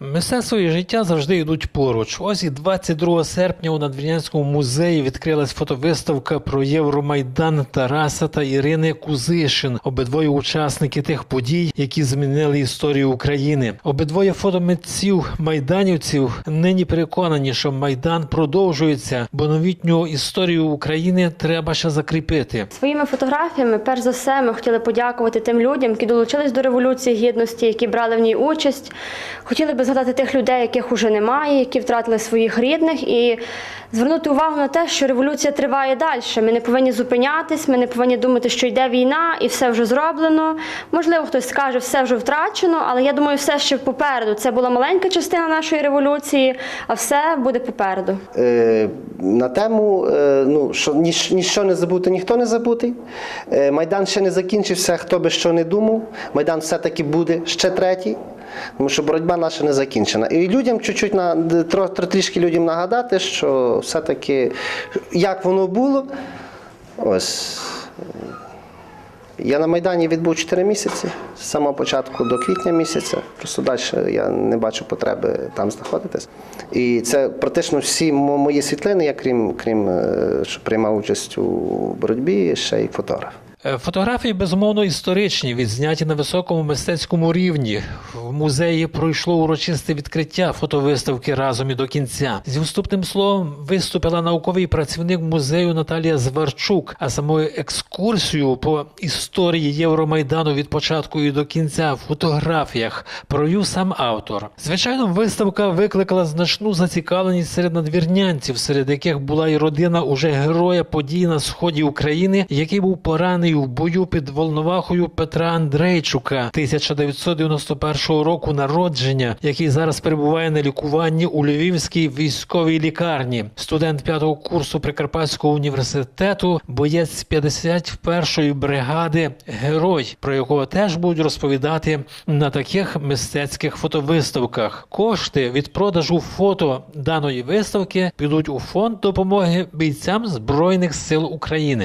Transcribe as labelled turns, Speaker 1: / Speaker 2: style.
Speaker 1: Мистецтво і життя завжди йдуть поруч. Ось і 22 серпня у Надвірнянському музеї відкрилась фотовиставка про Євромайдан Тараса та Ірини Кузишин. Обидвоє учасники тих подій, які змінили історію України. Обидвоє фотомитців майданівців нині переконані, що майдан продовжується, бо новітню історію України треба ще закріпити.
Speaker 2: Своїми фотографіями, перш за все, ми хотіли подякувати тим людям, які долучились до революції гідності, які брали в ній участь. Хотіли би згадати тих людей, яких уже немає, які втратили своїх рідних, і звернути увагу на те, що революція триває далі. Ми не повинні зупинятись, ми не повинні думати, що йде війна і все вже зроблено. Можливо, хтось скаже, все вже втрачено, але я думаю, все ще попереду. Це була маленька частина нашої революції, а все буде попереду.
Speaker 3: Е, на тему, е, ну, що ніж, ніщо не забути, ніхто не забутий. Е, Майдан ще не закінчився, хто би що не думав. Майдан все-таки буде ще третій, тому що боротьба наша не закінчена. І людям чуть-чуть на трішки людям нагадати, що все-таки як воно було. Ось. Я на Майдані відбув 4 місяці з самого початку до квітня місяця. Просто далі я не бачу потреби там знаходитись. І це практично всі мої світлини, я крім, крім е, що приймав участь у боротьбі, ще й фотограф.
Speaker 1: Е, Фотографії безумовно історичні, відзняті на високому мистецькому рівні. В музеї пройшло урочисте відкриття фотовиставки разом і до кінця. Зі вступним словом виступила науковий працівник музею Наталія Зварчук. А самою екскурсію по історії Євромайдану від початку і до кінця в фотографіях провів сам автор. Звичайно, виставка викликала значну зацікавленість серед надвірнянців, серед яких була і родина уже героя подій на сході України, який був поранений у бою під Волновахою Петра Андрейчука 1991 року народження, який зараз перебуває на лікуванні у Львівській військовій лікарні. Студент п'ятого курсу Прикарпатського університету, боєць 51-ї бригади, герой, про якого теж будуть розповідати на таких мистецьких фотовиставках. Кошти від продажу фото даної виставки підуть у фонд допомоги бійцям Збройних сил України.